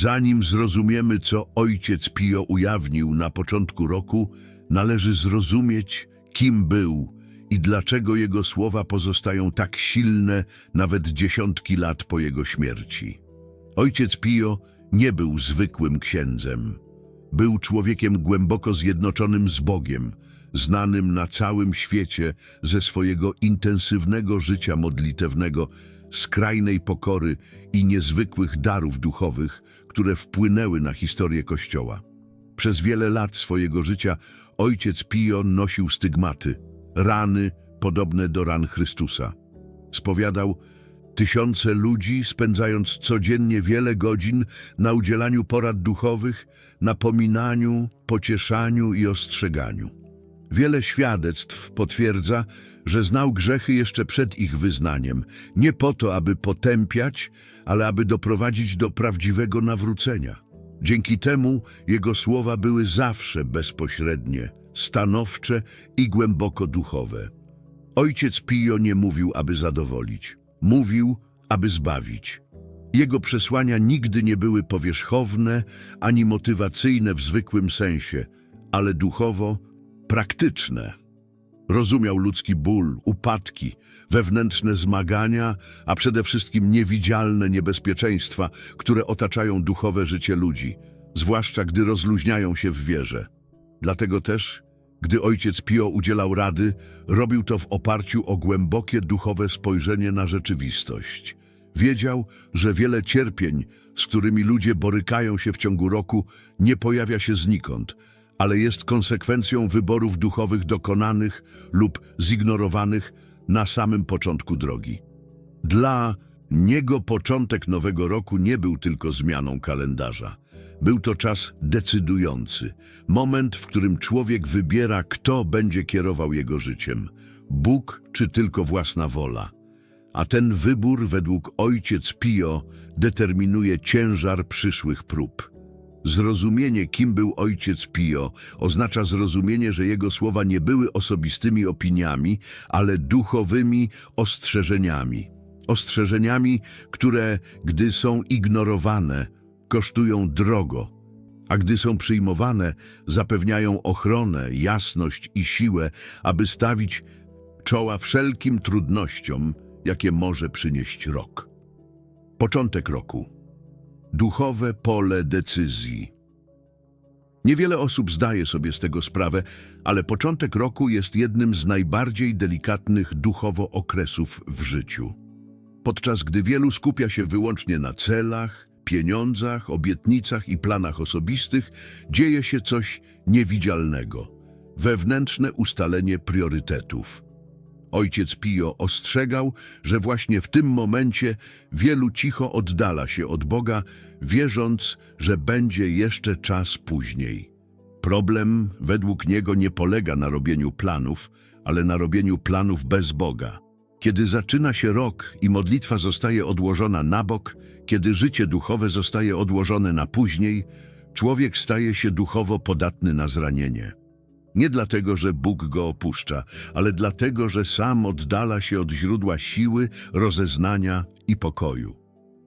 Zanim zrozumiemy, co ojciec Pio ujawnił na początku roku, należy zrozumieć, kim był i dlaczego jego słowa pozostają tak silne nawet dziesiątki lat po jego śmierci. Ojciec Pio nie był zwykłym księdzem. Był człowiekiem głęboko zjednoczonym z Bogiem, znanym na całym świecie ze swojego intensywnego życia modlitewnego, skrajnej pokory i niezwykłych darów duchowych, które wpłynęły na historię Kościoła. Przez wiele lat swojego życia ojciec Pio nosił stygmaty, rany podobne do ran Chrystusa. Spowiadał, tysiące ludzi spędzając codziennie wiele godzin na udzielaniu porad duchowych, napominaniu, pocieszaniu i ostrzeganiu. Wiele świadectw potwierdza, że znał grzechy jeszcze przed ich wyznaniem, nie po to, aby potępiać, ale aby doprowadzić do prawdziwego nawrócenia. Dzięki temu jego słowa były zawsze bezpośrednie, stanowcze i głęboko duchowe. Ojciec Pio nie mówił, aby zadowolić. Mówił, aby zbawić. Jego przesłania nigdy nie były powierzchowne ani motywacyjne w zwykłym sensie, ale duchowo praktyczne. Rozumiał ludzki ból, upadki, wewnętrzne zmagania, a przede wszystkim niewidzialne niebezpieczeństwa, które otaczają duchowe życie ludzi, zwłaszcza gdy rozluźniają się w wierze. Dlatego też, gdy ojciec Pio udzielał rady, robił to w oparciu o głębokie duchowe spojrzenie na rzeczywistość. Wiedział, że wiele cierpień, z którymi ludzie borykają się w ciągu roku, nie pojawia się znikąd, ale jest konsekwencją wyborów duchowych dokonanych lub zignorowanych na samym początku drogi. Dla niego początek nowego roku nie był tylko zmianą kalendarza. Był to czas decydujący, moment, w którym człowiek wybiera, kto będzie kierował jego życiem Bóg czy tylko własna wola. A ten wybór, według ojciec Pio, determinuje ciężar przyszłych prób. Zrozumienie, kim był ojciec Pio, oznacza zrozumienie, że jego słowa nie były osobistymi opiniami, ale duchowymi ostrzeżeniami. Ostrzeżeniami, które, gdy są ignorowane, kosztują drogo, a gdy są przyjmowane, zapewniają ochronę, jasność i siłę, aby stawić czoła wszelkim trudnościom, jakie może przynieść rok. Początek roku. Duchowe pole decyzji. Niewiele osób zdaje sobie z tego sprawę, ale początek roku jest jednym z najbardziej delikatnych duchowo okresów w życiu. Podczas gdy wielu skupia się wyłącznie na celach, pieniądzach, obietnicach i planach osobistych, dzieje się coś niewidzialnego wewnętrzne ustalenie priorytetów. Ojciec Pio ostrzegał, że właśnie w tym momencie wielu cicho oddala się od Boga, wierząc, że będzie jeszcze czas później. Problem według niego nie polega na robieniu planów, ale na robieniu planów bez Boga. Kiedy zaczyna się rok i modlitwa zostaje odłożona na bok, kiedy życie duchowe zostaje odłożone na później, człowiek staje się duchowo podatny na zranienie. Nie dlatego, że Bóg go opuszcza, ale dlatego, że sam oddala się od źródła siły, rozeznania i pokoju.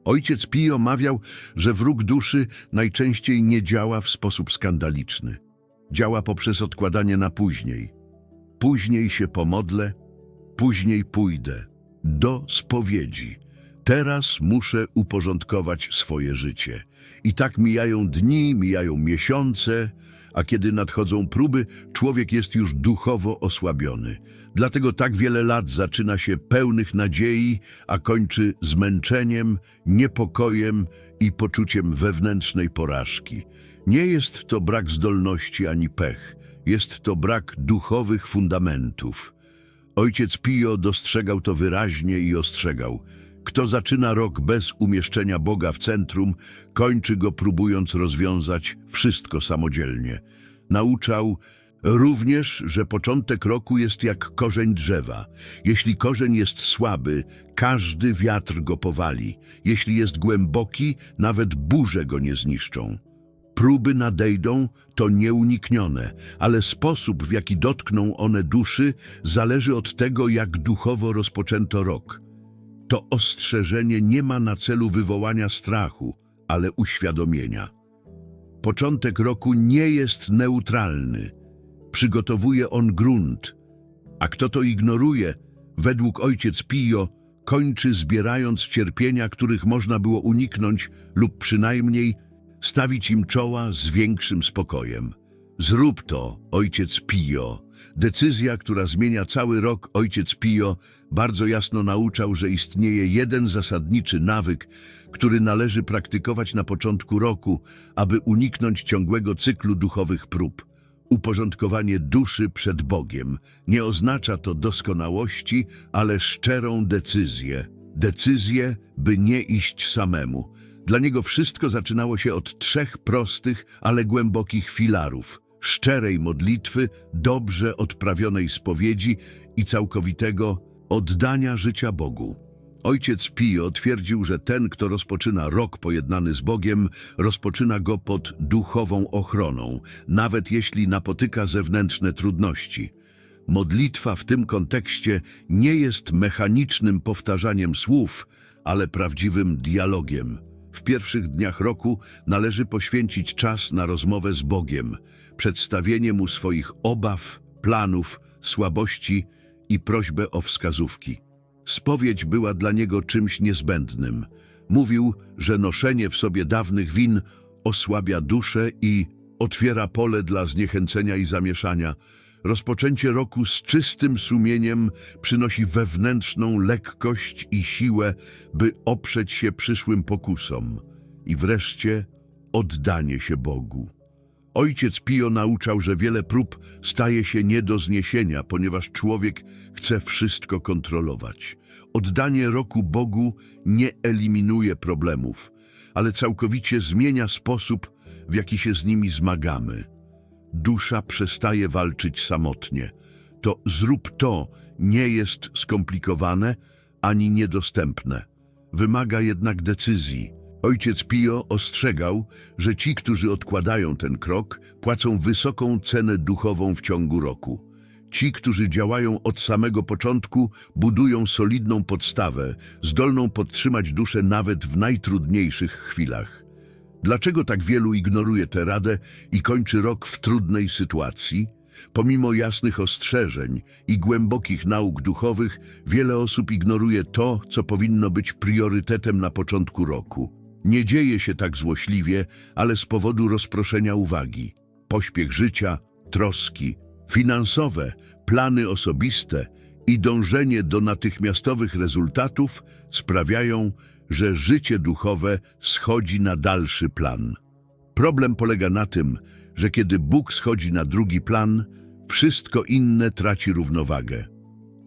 Ojciec Pio mawiał, że wróg duszy najczęściej nie działa w sposób skandaliczny. Działa poprzez odkładanie na później. Później się pomodlę, później pójdę. Do spowiedzi. Teraz muszę uporządkować swoje życie. I tak mijają dni, mijają miesiące, a kiedy nadchodzą próby, człowiek jest już duchowo osłabiony. Dlatego tak wiele lat zaczyna się pełnych nadziei, a kończy zmęczeniem, niepokojem i poczuciem wewnętrznej porażki. Nie jest to brak zdolności ani pech, jest to brak duchowych fundamentów. Ojciec Pio dostrzegał to wyraźnie i ostrzegał. Kto zaczyna rok bez umieszczenia Boga w centrum, kończy go próbując rozwiązać wszystko samodzielnie. Nauczał również, że początek roku jest jak korzeń drzewa. Jeśli korzeń jest słaby, każdy wiatr go powali. Jeśli jest głęboki, nawet burze go nie zniszczą. Próby nadejdą, to nieuniknione, ale sposób, w jaki dotkną one duszy, zależy od tego, jak duchowo rozpoczęto rok. To ostrzeżenie nie ma na celu wywołania strachu, ale uświadomienia. Początek roku nie jest neutralny. Przygotowuje on grunt, a kto to ignoruje, według ojciec Pio, kończy zbierając cierpienia, których można było uniknąć lub przynajmniej stawić im czoła z większym spokojem. Zrób to, ojciec Pio. Decyzja, która zmienia cały rok, ojciec Pio bardzo jasno nauczał, że istnieje jeden zasadniczy nawyk, który należy praktykować na początku roku, aby uniknąć ciągłego cyklu duchowych prób. Uporządkowanie duszy przed Bogiem nie oznacza to doskonałości, ale szczerą decyzję. Decyzję, by nie iść samemu. Dla niego wszystko zaczynało się od trzech prostych, ale głębokich filarów. Szczerej modlitwy, dobrze odprawionej spowiedzi i całkowitego oddania życia Bogu. Ojciec Pio twierdził, że ten, kto rozpoczyna rok pojednany z Bogiem, rozpoczyna go pod duchową ochroną, nawet jeśli napotyka zewnętrzne trudności. Modlitwa w tym kontekście nie jest mechanicznym powtarzaniem słów, ale prawdziwym dialogiem. W pierwszych dniach roku należy poświęcić czas na rozmowę z Bogiem, przedstawienie Mu swoich obaw, planów, słabości i prośbę o wskazówki. Spowiedź była dla niego czymś niezbędnym. Mówił, że noszenie w sobie dawnych win osłabia duszę i otwiera pole dla zniechęcenia i zamieszania. Rozpoczęcie roku z czystym sumieniem przynosi wewnętrzną lekkość i siłę, by oprzeć się przyszłym pokusom. I wreszcie oddanie się Bogu. Ojciec Pio nauczał, że wiele prób staje się nie do zniesienia, ponieważ człowiek chce wszystko kontrolować. Oddanie roku Bogu nie eliminuje problemów, ale całkowicie zmienia sposób, w jaki się z nimi zmagamy. Dusza przestaje walczyć samotnie. To zrób to nie jest skomplikowane ani niedostępne. Wymaga jednak decyzji. Ojciec Pio ostrzegał, że ci, którzy odkładają ten krok, płacą wysoką cenę duchową w ciągu roku. Ci, którzy działają od samego początku, budują solidną podstawę, zdolną podtrzymać duszę nawet w najtrudniejszych chwilach. Dlaczego tak wielu ignoruje tę radę i kończy rok w trudnej sytuacji? Pomimo jasnych ostrzeżeń i głębokich nauk duchowych, wiele osób ignoruje to, co powinno być priorytetem na początku roku. Nie dzieje się tak złośliwie, ale z powodu rozproszenia uwagi. Pośpiech życia, troski, finansowe, plany osobiste i dążenie do natychmiastowych rezultatów sprawiają, że życie duchowe schodzi na dalszy plan. Problem polega na tym, że kiedy Bóg schodzi na drugi plan, wszystko inne traci równowagę.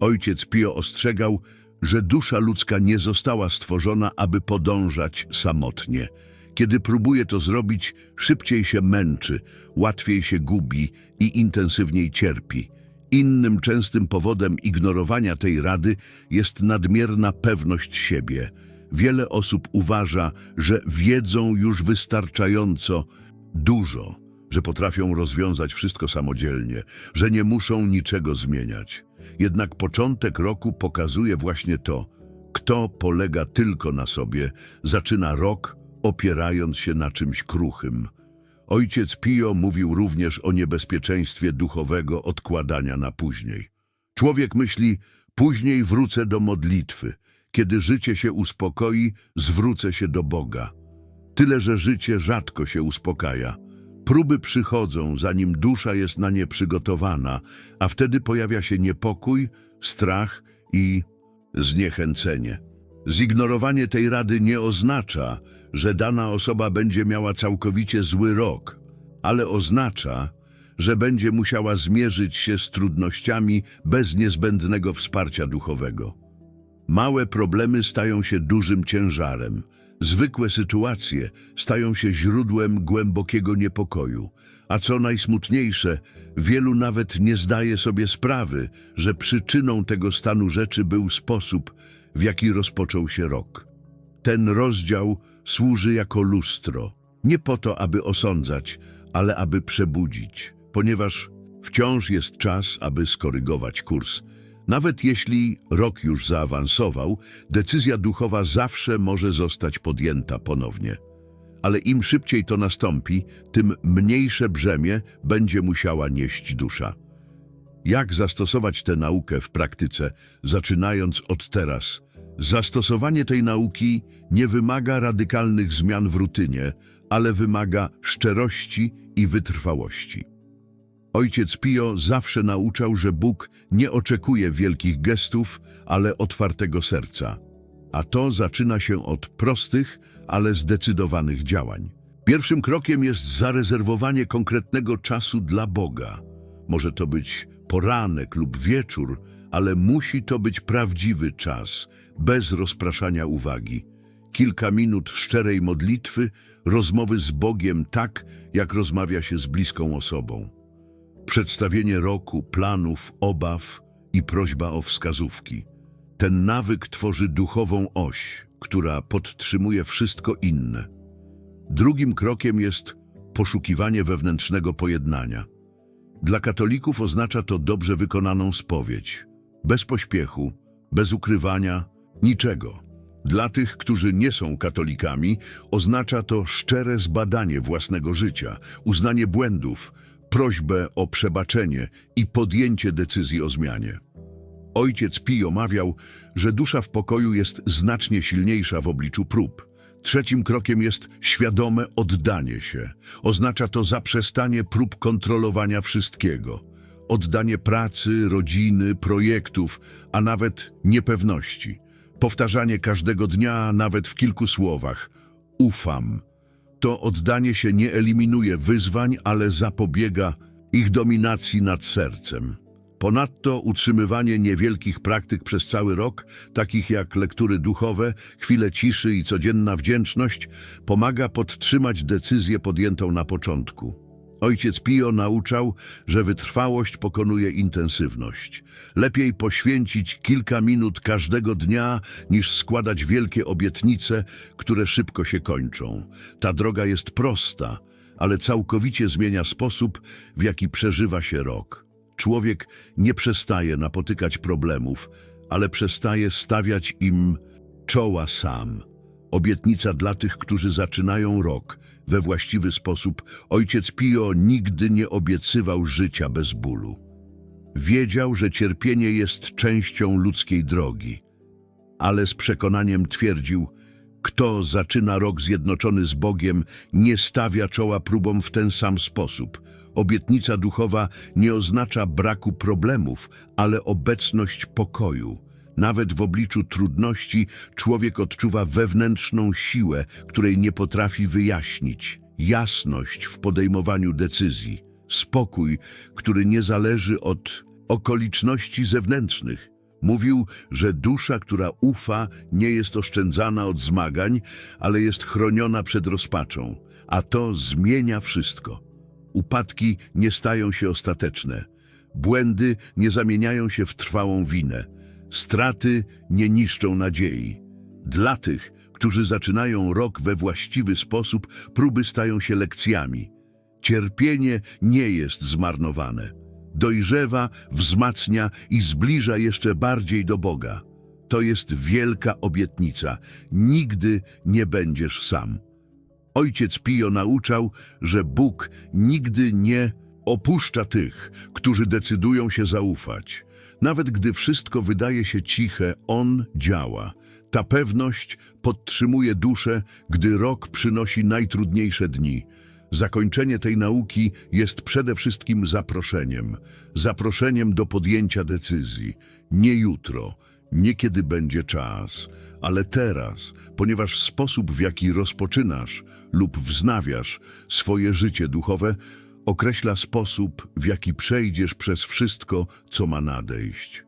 Ojciec Pio ostrzegał, że dusza ludzka nie została stworzona, aby podążać samotnie. Kiedy próbuje to zrobić, szybciej się męczy, łatwiej się gubi i intensywniej cierpi. Innym częstym powodem ignorowania tej rady jest nadmierna pewność siebie. Wiele osób uważa, że wiedzą już wystarczająco dużo, że potrafią rozwiązać wszystko samodzielnie, że nie muszą niczego zmieniać. Jednak początek roku pokazuje właśnie to. Kto polega tylko na sobie, zaczyna rok opierając się na czymś kruchym. Ojciec Pio mówił również o niebezpieczeństwie duchowego odkładania na później. Człowiek myśli, później wrócę do modlitwy. Kiedy życie się uspokoi, zwrócę się do Boga. Tyle, że życie rzadko się uspokaja. Próby przychodzą, zanim dusza jest na nie przygotowana, a wtedy pojawia się niepokój, strach i zniechęcenie. Zignorowanie tej rady nie oznacza, że dana osoba będzie miała całkowicie zły rok, ale oznacza, że będzie musiała zmierzyć się z trudnościami bez niezbędnego wsparcia duchowego. Małe problemy stają się dużym ciężarem. Zwykłe sytuacje stają się źródłem głębokiego niepokoju, a co najsmutniejsze, wielu nawet nie zdaje sobie sprawy, że przyczyną tego stanu rzeczy był sposób, w jaki rozpoczął się rok. Ten rozdział służy jako lustro, nie po to, aby osądzać, ale aby przebudzić, ponieważ wciąż jest czas, aby skorygować kurs. Nawet jeśli rok już zaawansował, decyzja duchowa zawsze może zostać podjęta ponownie. ale im szybciej to nastąpi, tym mniejsze brzemię będzie musiała nieść dusza. Jak zastosować tę naukę w praktyce, zaczynając od teraz? Zastosowanie tej nauki nie wymaga radykalnych zmian w rutynie, ale wymaga szczerości i wytrwałości. Ojciec Pio zawsze nauczał, że Bóg nie oczekuje wielkich gestów, ale otwartego serca. A to zaczyna się od prostych, ale zdecydowanych działań. Pierwszym krokiem jest zarezerwowanie konkretnego czasu dla Boga. Może to być poranek lub wieczór, ale musi to być prawdziwy czas, bez rozpraszania uwagi. Kilka minut szczerej modlitwy, rozmowy z Bogiem tak, jak rozmawia się z bliską osobą. Przedstawienie roku, planów, obaw i prośba o wskazówki. Ten nawyk tworzy duchową oś, która podtrzymuje wszystko inne. Drugim krokiem jest poszukiwanie wewnętrznego pojednania. Dla katolików oznacza to dobrze wykonaną spowiedź, bez pośpiechu, bez ukrywania, niczego. Dla tych, którzy nie są katolikami, oznacza to szczere zbadanie własnego życia, uznanie błędów, prośbę o przebaczenie i podjęcie decyzji o zmianie. Ojciec Pio mawiał, że dusza w pokoju jest znacznie silniejsza w obliczu prób. Trzecim krokiem jest świadome oddanie się. Oznacza to zaprzestanie prób kontrolowania wszystkiego. Oddanie pracy, rodziny, projektów, a nawet niepewności. Powtarzanie każdego dnia, nawet w kilku słowach. Ufam. To oddanie się nie eliminuje wyzwań, ale zapobiega ich dominacji nad sercem. Ponadto utrzymywanie niewielkich praktyk przez cały rok, takich jak lektury duchowe, chwile ciszy i codzienna wdzięczność, pomaga podtrzymać decyzję podjętą na początku. Ojciec Pio nauczał, że wytrwałość pokonuje intensywność. Lepiej poświęcić kilka minut każdego dnia, niż składać wielkie obietnice, które szybko się kończą. Ta droga jest prosta, ale całkowicie zmienia sposób, w jaki przeżywa się rok. Człowiek nie przestaje napotykać problemów, ale przestaje stawiać im czoła sam. Obietnica dla tych, którzy zaczynają rok we właściwy sposób. Ojciec Pio nigdy nie obiecywał życia bez bólu. Wiedział, że cierpienie jest częścią ludzkiej drogi, ale z przekonaniem twierdził, kto zaczyna rok zjednoczony z Bogiem, nie stawia czoła próbom w ten sam sposób. Obietnica duchowa nie oznacza braku problemów, ale obecność pokoju. Nawet w obliczu trudności człowiek odczuwa wewnętrzną siłę, której nie potrafi wyjaśnić. Jasność w podejmowaniu decyzji. Spokój, który nie zależy od okoliczności zewnętrznych. Mówił, że dusza, która ufa, nie jest oszczędzana od zmagań, ale jest chroniona przed rozpaczą, a to zmienia wszystko. Upadki nie stają się ostateczne. Błędy nie zamieniają się w trwałą winę. Straty nie niszczą nadziei. Dla tych, którzy zaczynają rok we właściwy sposób, próby stają się lekcjami. Cierpienie nie jest zmarnowane. Dojrzewa, wzmacnia i zbliża jeszcze bardziej do Boga. To jest wielka obietnica. Nigdy nie będziesz sam. Ojciec Pio nauczał, że Bóg nigdy nie opuszcza tych, którzy decydują się zaufać. Nawet gdy wszystko wydaje się ciche, On działa. Ta pewność podtrzymuje duszę, gdy rok przynosi najtrudniejsze dni. Zakończenie tej nauki jest przede wszystkim zaproszeniem. Zaproszeniem do podjęcia decyzji. Nie jutro, nie kiedy będzie czas, ale teraz, ponieważ sposób, w jaki rozpoczynasz lub wznawiasz swoje życie duchowe, określa sposób, w jaki przejdziesz przez wszystko, co ma nadejść.